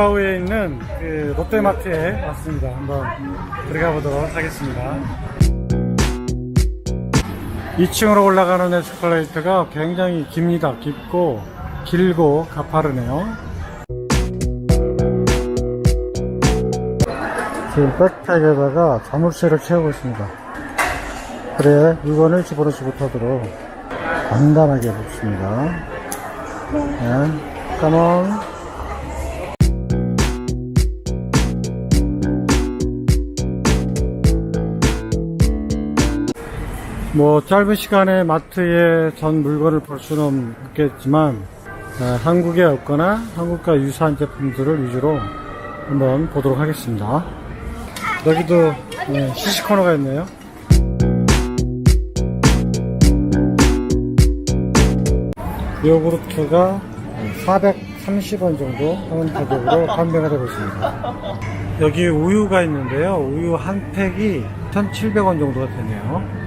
동따오에 있는 그 롯데마트에 왔습니다. 한번 들어가 보도록 하겠습니다. 2층으로 올라가는 에스컬레이터가 굉장히 깁니다. 깊고 길고 가파르네요. 지금 백팩에다가 자물쇠를 채우고 있습니다. 그래 물건을 집어넣지 못하도록 단단하게 붙습니다. 네, 컴온. 뭐 짧은 시간에 마트에 전 물건을 볼 수는 없겠지만 어, 한국에 없거나 한국과 유사한 제품들을 위주로 한번 보도록 하겠습니다. 여기도 네, 시식 코너가 있네요. 요구르트가 430원 정도 하는 가격으로 판매가 되고 있습니다. 여기 우유가 있는데요. 우유 한 팩이 1,700원 정도가 되네요.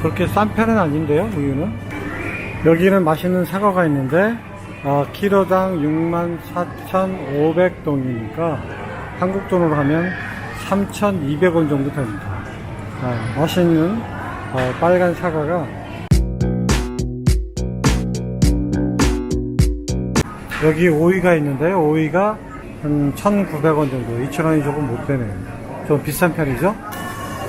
그렇게 싼 편은 아닌데요, 우유는. 여기는 맛있는 사과가 있는데, 아, 키로당 64,500동이니까 한국 돈으로 하면 3,200원 정도 됩니다. 아, 맛있는 어, 빨간 사과가 여기 오이가 있는데요. 오이가 한 1,900원 정도, 2,000원이 조금 못 되네요. 좀 비싼 편이죠?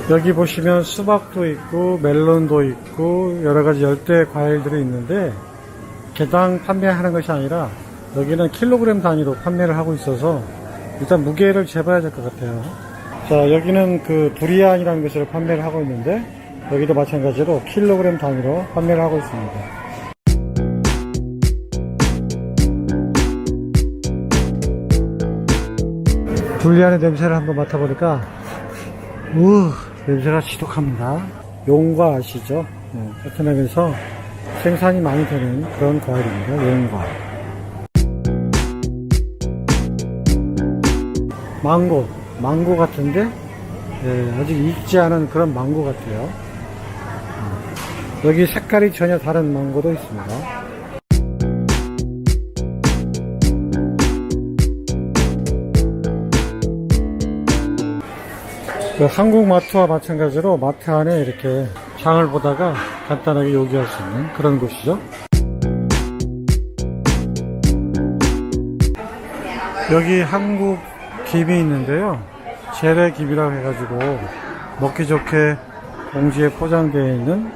여기 보시면 수박도 있고 멜론도 있고 여러 가지 열대 과일들이 있는데 개당 판매하는 것이 아니라 여기는 킬로그램 단위로 판매를 하고 있어서 일단 무게를 재봐야 될 것 같아요. 자 여기는 그 두리안이라는 것을 판매를 하고 있는데 여기도 마찬가지로 킬로그램 단위로 판매를 하고 있습니다. 두리안의 냄새를 한번 맡아보니까 우 냄새가 지독합니다. 용과 아시죠? 네, 베트남에서 생산이 많이 되는 그런 과일입니다. 용과. 망고, 망고 같은데 네, 아직 익지 않은 그런 망고 같아요. 음, 여기 색깔이 전혀 다른 망고도 있습니다. 그 한국 마트와 마찬가지로 마트 안에 이렇게 장을 보다가 간단하게 요기할 수 있는 그런 곳이죠. 여기 한국 김이 있는데요. 재래 김이라고 해가지고 먹기 좋게 봉지에 포장되어 있는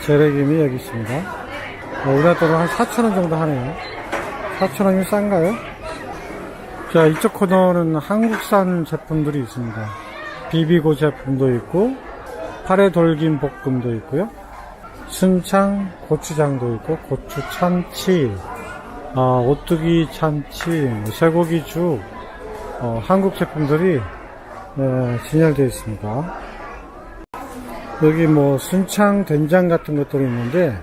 재래 김이 여기 있습니다. 어, 우리나라 돈으로 한 4,000원 정도 하네요. 4,000원이면 싼가요? 자, 이쪽 코너는 한국산 제품들이 있습니다. 비비고 제품도 있고 파래 돌김 볶음도 있고요. 순창 고추장도 있고 고추 참치, 아, 오뚜기 참치, 뭐 쇠고기죽, 어, 한국 제품들이 네, 진열되어 있습니다. 여기 뭐 순창 된장 같은 것들이 있는데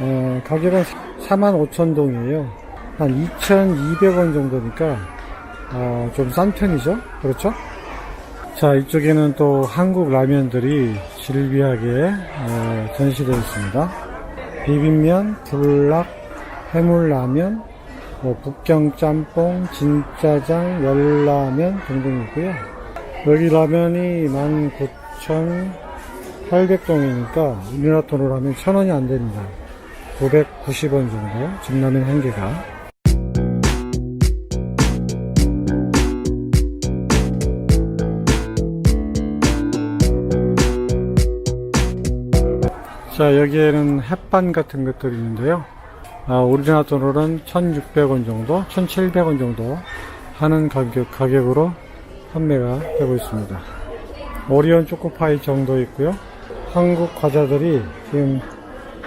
어, 가격은 45,000동이에요. 한 2,200원 정도니까 어, 좀 싼 편이죠. 그렇죠? 자, 이쪽에는 또 한국 라면들이 질비하게 어, 전시되어 있습니다. 비빔면, 불락, 해물라면, 뭐 북경짬뽕, 진짜장, 열라면 등등이고요. 여기 라면이 19,800동이니까 우리나라 돈으로 하면 1,000원이 안 됩니다. 990원 정도, 진라면 한 개가. 자, 여기에는 햇반 같은 것들이 있는데요. 아, 우리나라 돈으로는 1,600원 정도, 1,700원 정도 하는 가격, 가격으로 판매가 되고 있습니다. 오리온 초코파이 정도 있고요. 한국 과자들이 지금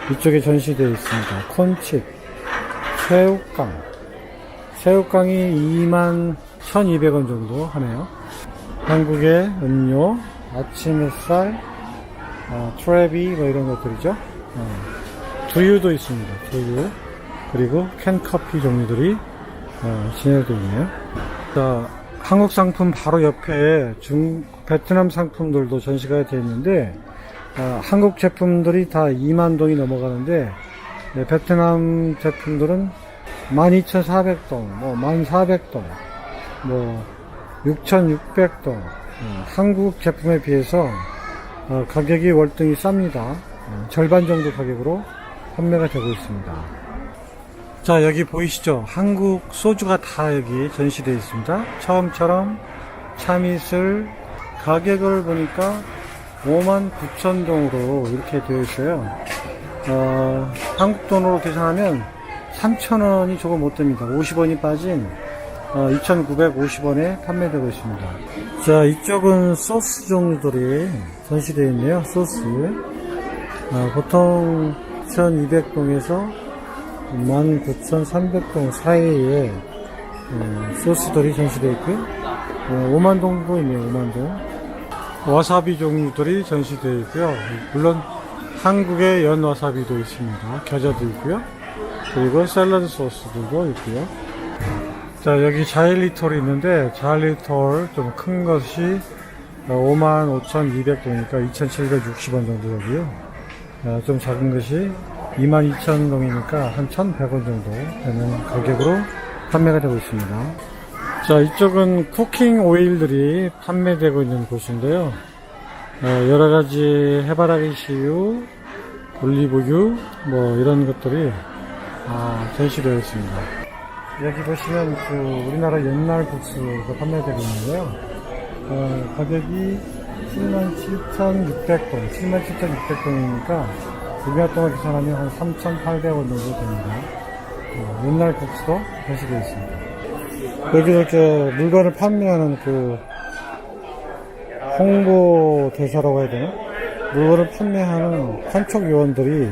이쪽에 전시되어 있습니다. 콘칩, 새우깡. 새우깡이 2만 1,200원 정도 하네요. 한국의 음료, 아침 햇살, 어, 트래비 뭐 이런 것들이죠. 어, 두유도 있습니다. 두유 그리고 캔 커피 종류들이 어, 진열되어 있네요. 자, 한국 상품 바로 옆에 중 베트남 상품들도 전시가 되어 있는데 어, 한국 제품들이 다 2만 동이 넘어가는데 네, 베트남 제품들은 12,400동, 뭐 1,400동, 뭐 6,600동. 어, 한국 제품에 비해서 어, 가격이 월등히 쌉니다. 어, 절반 정도 가격으로 판매가 되고 있습니다. 자, 여기 보이시죠? 한국 소주가 다 여기 전시되어 있습니다. 처음처럼 참이슬 가격을 보니까 5만 9천 동으로 이렇게 되어 있어요. 어, 한국 돈으로 계산하면 3,000원이 조금 못 됩니다. 50원이 빠진 어, 2,950원에 판매되고 있습니다. 자, 이쪽은 소스 종류들이 전시되어 있네요. 소스. 어, 보통 1,200동에서 19,300동 사이에 어, 소스들이 전시되어 있고요. 어, 5만 동도 있네요. 5만 동. 와사비 종류들이 전시되어 있고요. 물론 한국의 연 와사비도 있습니다. 겨자도 있고요. 그리고 샐러드 소스들도 있고요. 자, 여기 자일리톨이 있는데, 자일리톨 좀 큰 것이 55,200 동이니까 2,760원 정도 되고요. 아, 좀 작은 것이 22,000 동이니까 한 1,100원 정도 되는 가격으로 판매가 되고 있습니다. 자, 이쪽은 쿠킹 오일들이 판매되고 있는 곳인데요. 어, 여러 가지 해바라기 씨유, 올리브유, 뭐 이런 것들이 아, 전시되어 있습니다. 여기 보시면 그 우리나라 옛날 국수가 판매되고 있는데요. 어, 가격이 77,600동, 77,600동이니까 우리나라 동안 계산하면 한 3,800원 정도 됩니다. 어, 옛날 국수도 전시되어 있습니다. 여기 이렇게 물건을 판매하는 그 홍보 대사라고 해야 되나? 물건을 판매하는 판촉 요원들이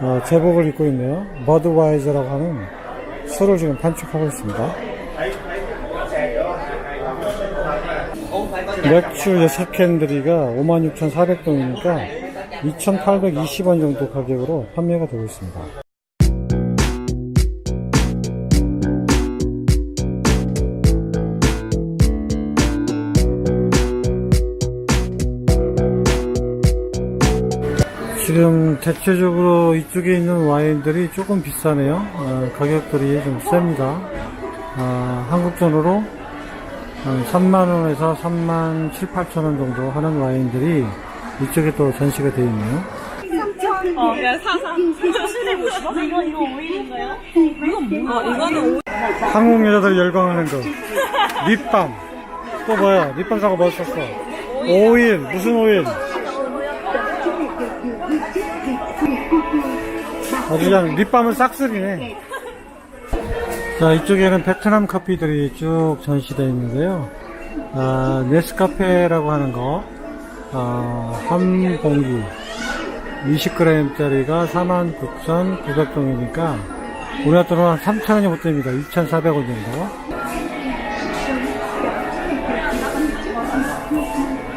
어, 제복을 입고 있네요. 버드와이저라고 하는 술을 지금 판촉하고 있습니다. 맥주 6캔들이가 56,400동이니까 2,820원 정도 가격으로 판매가 되고 있습니다. 지금 대체적으로 이쪽에 있는 와인들이 조금 비싸네요. 어, 가격들이 좀 셉니다. 어, 한국 돈으로 한 3만원에서 3만 7, 8천원 정도 하는 와인들이 이쪽에 또 전시가 되어 있네요. 어, 그냥 사사. 이거, 이거 오일인가요? 이건 뭐야? 어, 이거는 오일. 한국 여자들이 열광하는 거. 립밤. 또 뭐야? 립밤 사고 뭐 썼어? 오일. 무슨 오일? 아주 그냥 립밤은 싹쓸이네. 자, 이쪽에는 베트남 커피들이 쭉 전시되어 있는데요. 아, 네스카페라고 하는 거, 아, 한 봉기 20g짜리가 49,900동이니까 우리나라 돈으로 한 3,000원이 못 됩니다. 2,400원 정도.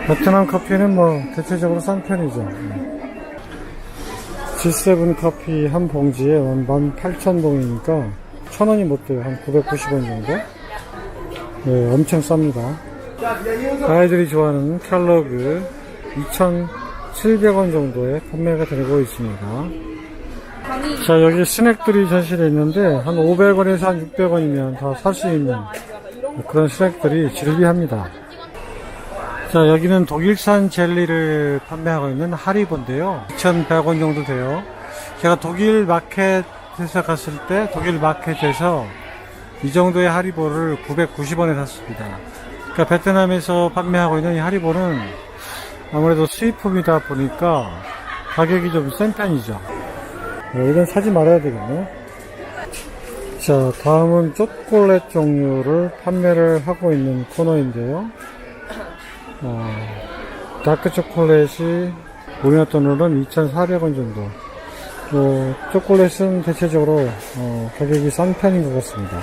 베트남 커피는 뭐 대체적으로 싼 편이죠. G7 커피 한 봉지에 18,000동이니까 1,000원이 못 돼요. 한 990원 정도. 네, 엄청 쌉니다. 아이들이 좋아하는 캘러그 2,700원 정도에 판매가 되고 있습니다. 자, 여기 스낵들이 전시되어 있는데, 한 500원에서 한 600원이면 다 살 수 있는 그런 스낵들이 즐비합니다. 자, 여기는 독일산 젤리를 판매하고 있는 하리보인데요. 2,100원 정도 돼요. 제가 독일 마켓에서 갔을 때, 독일 마켓에서 이 정도의 하리보를 990원에 샀습니다. 그러니까 베트남에서 판매하고 있는 이 하리보는 아무래도 수입품이다 보니까 가격이 좀 센 편이죠. 네, 이건 사지 말아야 되겠네. 자, 다음은 초콜릿 종류를 판매를 하고 있는 코너인데요. 어, 다크 초콜릿이 우리나라 돈으로는 2,400원 정도. 뭐, 초콜릿은 대체적으로 어, 가격이 싼 편인 것 같습니다.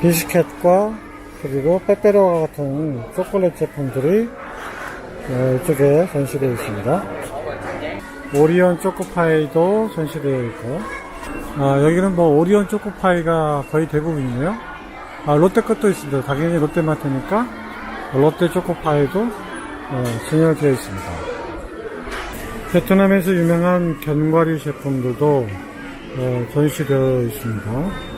비스켓과 그리고 빼빼로와 같은 초콜릿 제품들이 어, 이쪽에 전시되어 있습니다. 오리온 초코파이도 전시되어 있고, 아, 여기는 뭐 오리온 초코파이가 거의 대부분이네요. 아, 롯데 것도 있습니다. 당연히 롯데마트니까 롯데 초코파이도 어, 진열되어 있습니다. 베트남에서 유명한 견과류 제품들도 어, 전시되어 있습니다.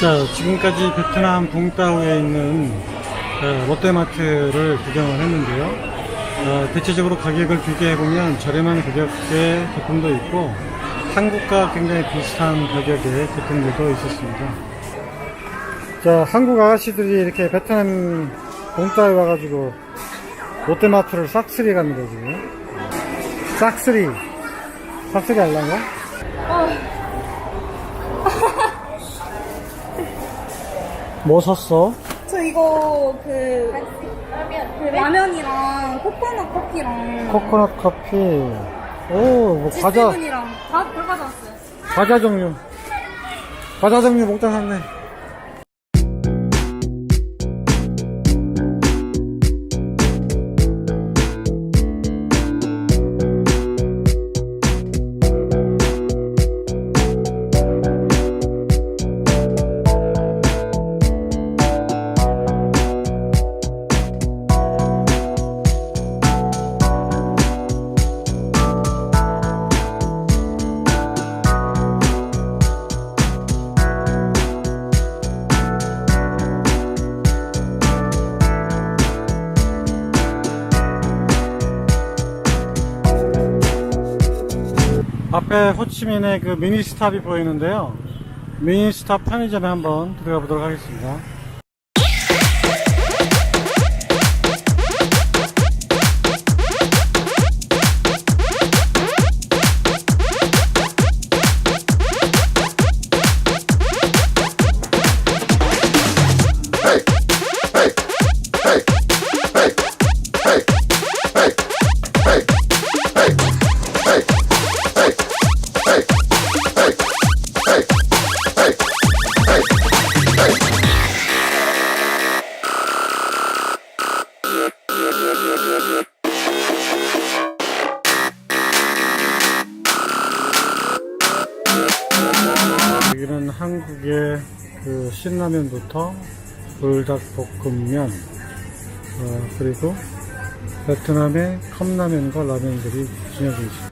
자, 지금까지 베트남 붕따오에 있는 어, 롯데마트를 구경을 했는데요. 어, 대체적으로 가격을 비교해보면 저렴한 가격의 제품도 있고 한국과 굉장히 비슷한 가격의 제품들도 있었습니다. 자, 한국 아가씨들이 이렇게 베트남 붕따오에 와가지고 롯데마트를 싹쓸이 갑니다, 지금. 싹쓸이. 싹쓸이 하려고? 뭐 샀어? 저 이거 그, 그 라면이랑 코코넛 커피랑 코코넛 커피. 오, 뭐 과자, 치즈분이랑 다, 다 가져왔어요. 과자 종류. 과자 종류 목다 샀네. 앞에 호치민의 그 미니스탑이 보이는데요. 미니스탑 편의점에 한번 들어가 보도록 하겠습니다. 라면부터 불닭볶음면 어, 그리고 베트남의 컵라면과 라면들이 진열되어 있습니다.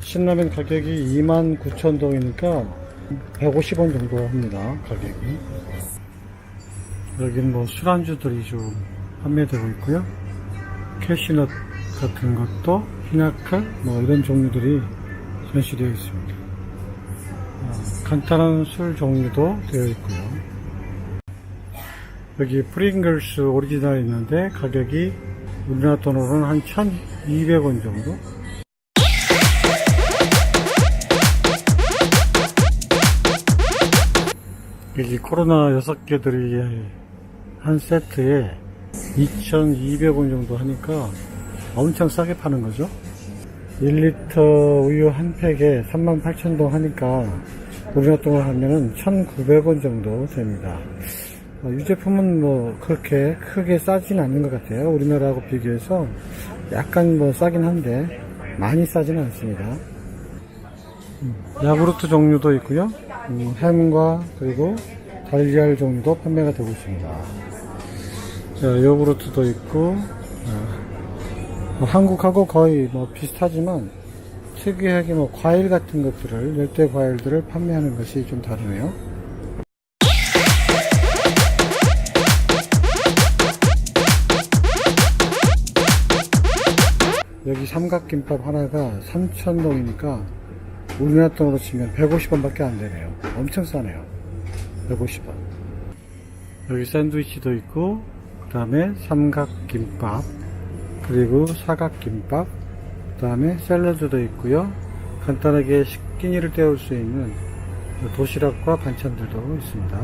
신라면 가격이 29,000동이니까 150원 정도 합니다. 가격이. 여기는 뭐 술안주들이 좀 판매되고 있고요. 캐시넛 같은 것도 히나칼 뭐 이런 종류들이 전시되어 있습니다. 간단한 술 종류도 되어 있고요. 여기 프링글스 오리지널 있는데 가격이 우리나라 돈으로는 한 1200원 정도? 여기 코로나 6개들이 한 세트에 2,200원 정도 하니까 엄청 싸게 파는 거죠. 1리터 우유 한 팩에 38,000동 하니까 우리나라 돈으로 하면은 1,900원 정도 됩니다. 어, 이 제품은 뭐 그렇게 크게 싸진 않는 것 같아요. 우리나라하고 비교해서 약간 뭐 싸긴 한데 많이 싸지는 않습니다. 음, 야구르트 종류도 있고요. 음, 햄과 그리고 달걀 종류도 판매가 되고 있습니다. 자, 요구르트도 있고 아, 뭐 한국하고 거의 뭐 비슷하지만 특이하게 뭐 과일 같은 것들을 열대 과일들을 판매하는 것이 좀 다르네요. 여기 삼각김밥 하나가 3,000동이니까 우리나라 돈으로 치면 150원 밖에 안 되네요. 엄청 싸네요. 150원. 여기 샌드위치도 있고, 그 다음에 삼각김밥, 그리고 사각김밥, 그 다음에 샐러드도 있고요. 간단하게 식기니를 때울 수 있는 도시락과 반찬들도 있습니다.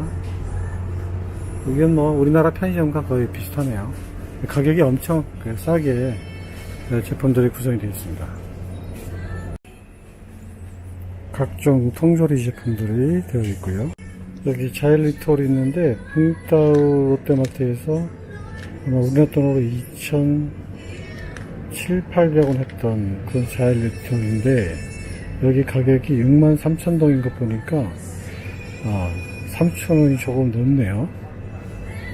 이건 뭐 우리나라 편의점과 거의 비슷하네요. 가격이 엄청 그 싸게 제품들이 구성이 되어 있습니다. 각종 통조리 제품들이 되어 있고요. 여기 자일리톨이 있는데 붕따우 롯데마트에서 우리나라 돈으로 2,000 7, 800원 했던 그런 자일리톨인데 여기 가격이 6만 3천 동인 거 보니까 아, 3천 원이 조금 넘네요.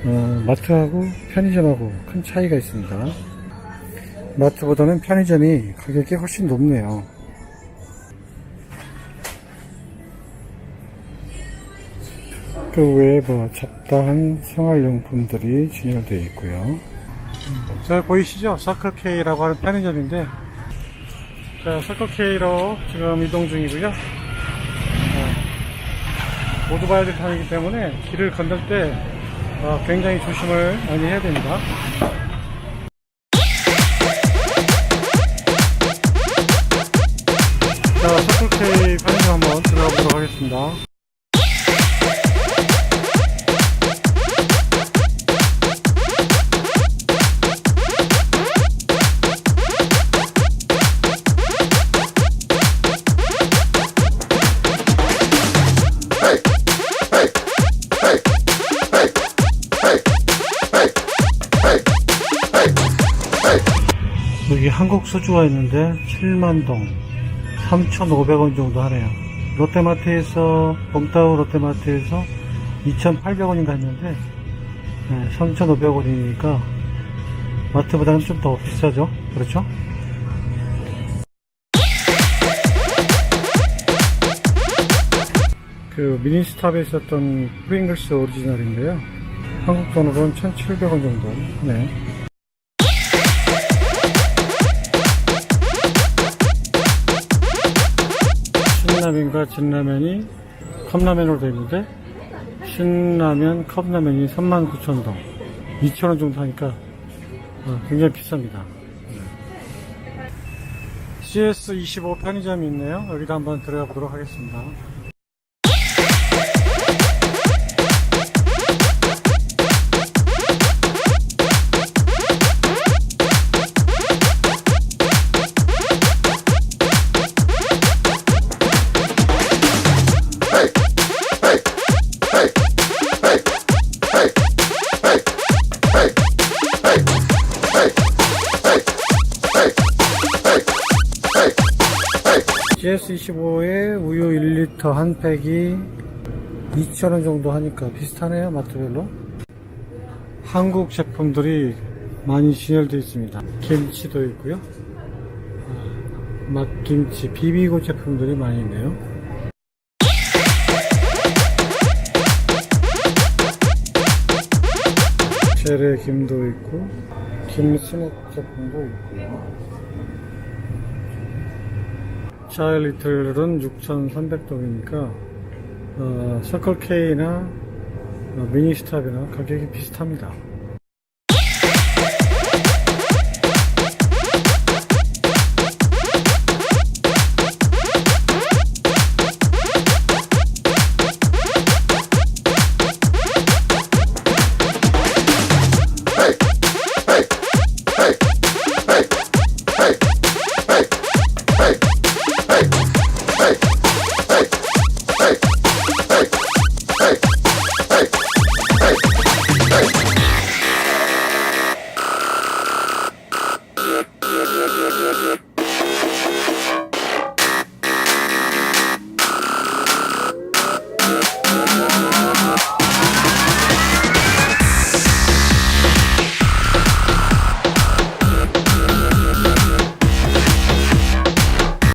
어, 마트하고 편의점하고 큰 차이가 있습니다. 마트보다는 편의점이 가격이 훨씬 높네요. 그 외에 뭐 잡다한 생활용품들이 진열되어 있고요. 자, 보이시죠? 서클K라고 하는 편의점인데, 자, 서클K로 지금 이동 중이고요. 어, 오토바이를 타기 때문에 길을 건널 때 어, 굉장히 조심을 많이 해야 됩니다. 하겠습니다. 여기 한국 소주가 있는데 7만동 3,500원 정도 하네요. 롯데마트에서 봄따우 롯데마트에서 2,800원인가 했는데 3,500원이니까 마트보다는 좀 더 비싸죠. 그렇죠? 그 미니스탑에 있었던 프링글스 오리지널인데요. 한국 돈으로는 1,700원 정도 하네. 신라면과 진라면이 컵라면으로 되어 있는데 신라면, 컵라면이 39,000동. 2,000원 정도 하니까 어, 굉장히 비쌉니다. 네. CS25 편의점이 있네요. 여기도 한번 들어가 보도록 하겠습니다 GS25에 우유 1리터 한 팩이 2,000원 정도 하니까 비슷하네요, 마트별로. 한국 제품들이 많이 진열되어 있습니다. 김치도 있고요. 아, 맛김치, 비비고 제품들이 많이 있네요. 재래 김도 있고, 김 스낵 제품도 있고요. 차일리틀은 6,300동이니까 어, 서클K나 어, 미니스탑이나 가격이 비슷합니다.